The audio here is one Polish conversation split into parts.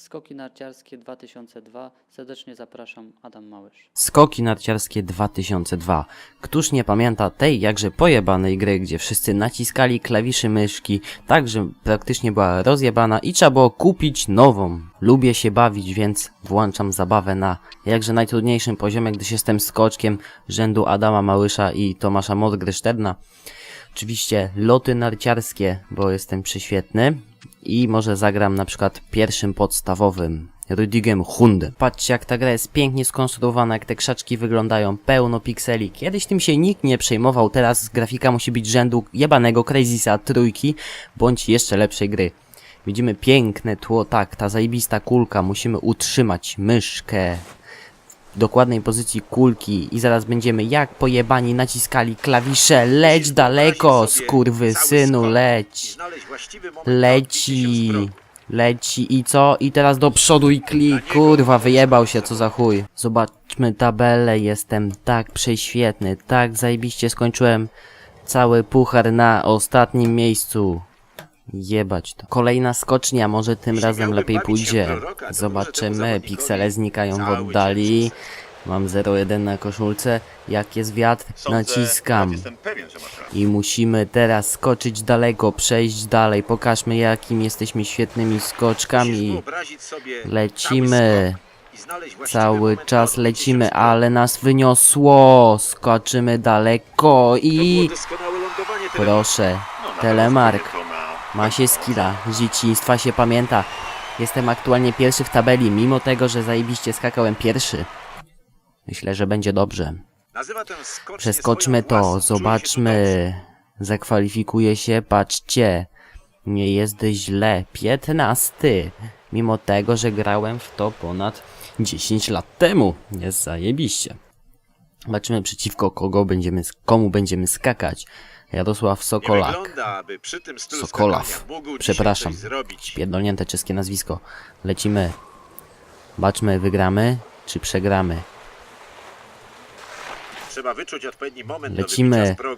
Skoki narciarskie 2002. Serdecznie zapraszam, Adam Małysz. Skoki narciarskie 2002. Któż nie pamięta tej jakże pojebanej gry, gdzie wszyscy naciskali klawiszy myszki, tak że praktycznie była rozjebana i trzeba było kupić nową. Lubię się bawić, więc włączam zabawę na jakże najtrudniejszym poziomie, gdyż jestem skoczkiem rzędu Adama Małysza i Tomasza Modgryszterna. Oczywiście loty narciarskie, bo jestem prześwietny i może zagram na przykład pierwszym podstawowym Rudigem Hundem. Patrzcie jak ta gra jest pięknie skonstruowana, jak te krzaczki wyglądają, pełno pikseli. Kiedyś tym się nikt nie przejmował, teraz grafika musi być rzędu jebanego Crazysa trójki, bądź jeszcze lepszej gry. Widzimy piękne tło, tak, ta zajebista kulka, musimy utrzymać myszkę dokładnej pozycji kulki i zaraz będziemy jak pojebani naciskali klawisze, leć daleko, skurwy synu, leć. Leci. Leci i co? I teraz do przodu i klik. Kurwa, wyjebał się, co za chuj. Zobaczmy tabelę, jestem tak prześwietny, tak zajebiście skończyłem cały puchar na ostatnim miejscu. Jebać to. Kolejna skocznia, może tym razem lepiej pójdzie. Zobaczymy, piksele znikają w oddali. Mam 0,1 na koszulce. Jak jest wiatr, naciskam. I musimy teraz skoczyć daleko, przejść dalej. Pokażmy jakim jesteśmy świetnymi skoczkami. Lecimy. cały czas lecimy, ale nas wyniosło. Skoczymy daleko i... Proszę, No, telemark. Ma- się skilla, z dzieciństwa się pamięta. Jestem aktualnie pierwszy w tabeli, mimo tego, że zajebiście skakałem pierwszy. Myślę, że będzie dobrze. Przeskoczmy to, zobaczmy. Zakwalifikuje się, patrzcie. Nie jest źle. 15. Mimo tego, że grałem w to ponad 10 lat temu. Jest zajebiście. Zobaczymy przeciwko kogo będziemy, komu będziemy skakać. Jarosław Nie Sokolak. wygląda, Sokolaw. Przepraszam. Pierdolnięte czeskie nazwisko. Lecimy. Baczmy, wygramy czy przegramy. Trzeba wyczuć odpowiedni moment Lecimy. do.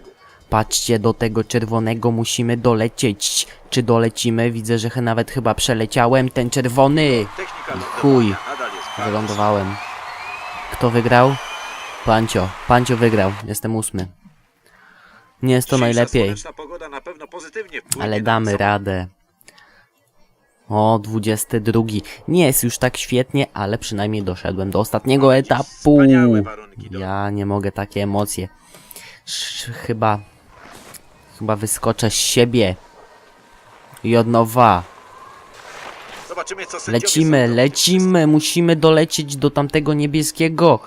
Patrzcie, do tego czerwonego musimy dolecieć. Czy dolecimy? Widzę, że nawet chyba przeleciałem ten czerwony. Lądowania Chuj. Wylądowałem. Kto wygrał? Pancio. Pancio wygrał. Jestem ósmy. Nie jest to najlepiej, ale damy radę. O, 22. Nie jest już tak świetnie, ale przynajmniej doszedłem do ostatniego etapu. Ja nie mogę takie emocje. Chyba. Chyba wyskoczę z siebie. I od nowa. Zobaczymy, co sędziowie Lecimy, lecimy. Musimy dolecieć do tamtego niebieskiego.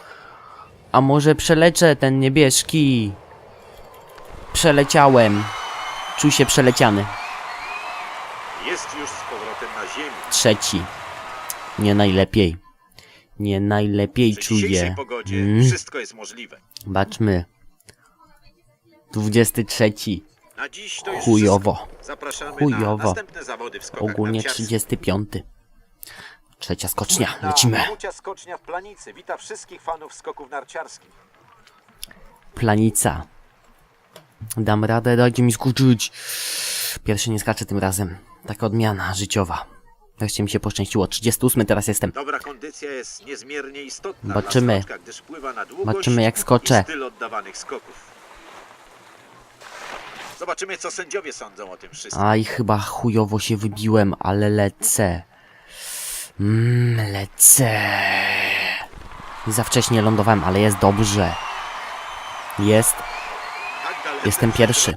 A może przeleczę ten niebieski? Przeleciałem. Czuł się przeleciany. Jest już z powrotem na ziemi. Trzeci. Nie najlepiej. Nie najlepiej Przy dzisiejszej czuję. pogodzie Mm. wszystko jest możliwe. Baczmy. 23. Na dziś to już Chujowo. wszystko. Zapraszamy na Chujowo. następne zawody w skokach Ogólnie narciarskich. 35. Trzecia skocznia. Na Lecimy. Skocznia w Planicy wszystkich fanów skoków narciarskich. Planica. Dam radę, dajcie mi skoczyć. Pierwszy nie skaczę tym razem. Taka odmiana życiowa. Wreszcie mi się poszczęściło. 38 teraz jestem. Dobra kondycja jest niezmiernie istotna Zobaczymy. dla skoczka, gdyż wpływa na długość Zobaczymy, jak skoczę. styl oddawanych skoków. Zobaczymy, co sędziowie sądzą o tym wszystkim. Aj, chyba chujowo się wybiłem, ale lecę. Mmm, lecę. Za wcześnie lądowałem, ale jest dobrze. Jest. Jestem pierwszy.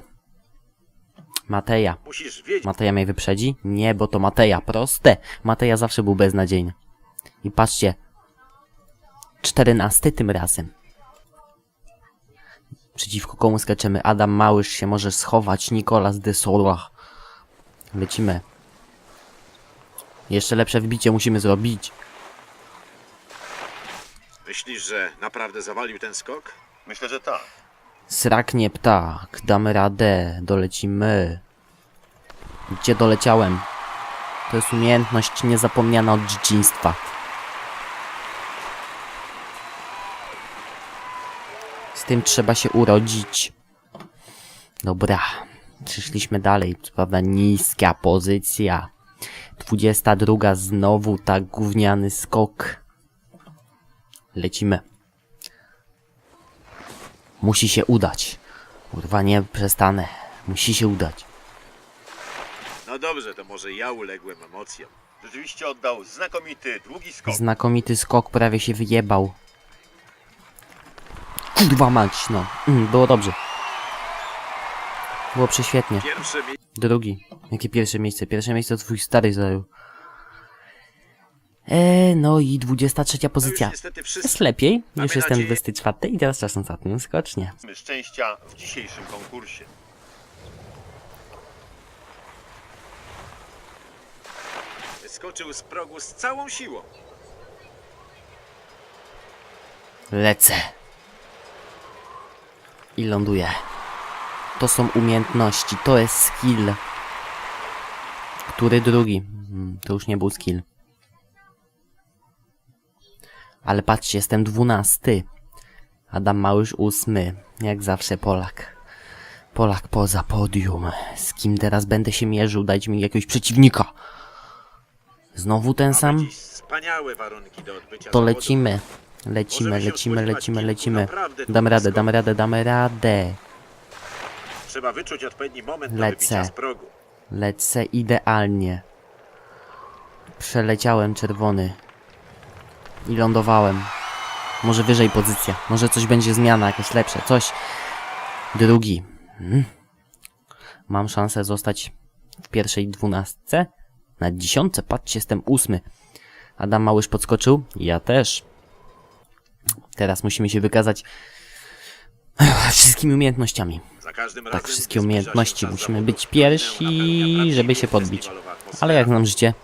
Mateja. Musisz wiedzieć, Mateja mnie wyprzedzi? Nie, bo to Mateja. Proste. Mateja zawsze był beznadziejny. I patrzcie. Czternasty tym razem. Przeciwko komu skaczemy? Adam Małysz się może schować. Nikolas de Sola. Lecimy. Jeszcze lepsze wbicie musimy zrobić. myślisz, że naprawdę zawalił ten skok? Myślę, że tak. Sraknie ptak. Damy radę. Dolecimy. Gdzie doleciałem? To jest umiejętność niezapomniana od dzieciństwa. Z tym trzeba się urodzić. Dobra. Przyszliśmy dalej. Prawda niska pozycja. 22 znowu tak gówniany skok. Lecimy. Musi się udać. Kurwa, nie przestanę. Musi się udać. No dobrze, to może ja uległem emocjom. Rzeczywiście oddał znakomity, długi skok. Znakomity skok, prawie się wyjebał. Kurwa mać, no. Mm, było dobrze. Było prześwietnie. Pierwsze miejsce. Drugi. Jakie pierwsze miejsce? Pierwsze miejsce to twój stary zajął. Eee, no i 23 To już pozycja. niestety Jest lepiej. Już Mamy jestem nadzieję- 24 i teraz czas na ostatnią skocznie. szczęścia w dzisiejszym konkursie. Wyskoczył z progu z całą siłą. Lecę. I ląduję. To są umiejętności, to jest skill. Który drugi? Hmm, To już nie był skill. Ale patrzcie, jestem dwunasty. Adam Małysz ósmy. Jak zawsze Polak. Polak poza podium. Z kim teraz będę się mierzył? Dajcie mi jakiegoś przeciwnika. Znowu ten sam? To lecimy. Lecimy, lecimy, lecimy, lecimy. długich radę, damy radę, damy radę. Trzeba wyczuć odpowiedni moment Lecę. Lecę idealnie. Przeleciałem czerwony. I lądowałem. Może wyżej pozycja. Może coś będzie zmiana, jakieś lepsze. Coś. Drugi. Hmm. Mam szansę zostać w pierwszej dwunastce. Na dziesiątce, patrzcie, jestem ósmy. Adam Małysz podskoczył. Ja też. Teraz musimy się wykazać wszystkimi umiejętnościami. Tak, wszystkie umiejętności. Musimy być pierwsi, żeby się podbić. Ale jak znam życie,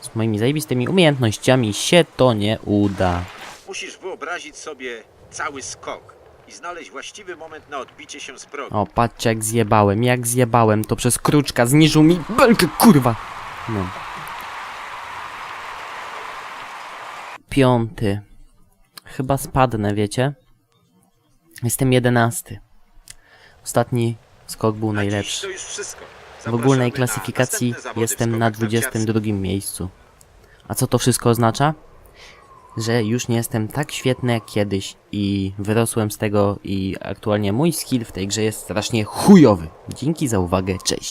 z moimi zajebistymi umiejętnościami się to nie uda. Musisz wyobrazić sobie cały skok i znaleźć właściwy moment na odbicie się z progu. O, patrzcie jak zjebałem, jak zjebałem, to przez kruczka zniżył mi belkę, kurwa. No. Piąty. Chyba spadnę, wiecie? Jestem jedenasty. Ostatni skok był najlepszy. To już wszystko. W ogólnej klasyfikacji jestem na skokach narciarskich. 22 miejscu. A co to wszystko oznacza? Że już nie jestem tak świetny jak kiedyś i wyrosłem z tego i aktualnie mój skill w tej grze jest strasznie chujowy. Dzięki za uwagę, cześć.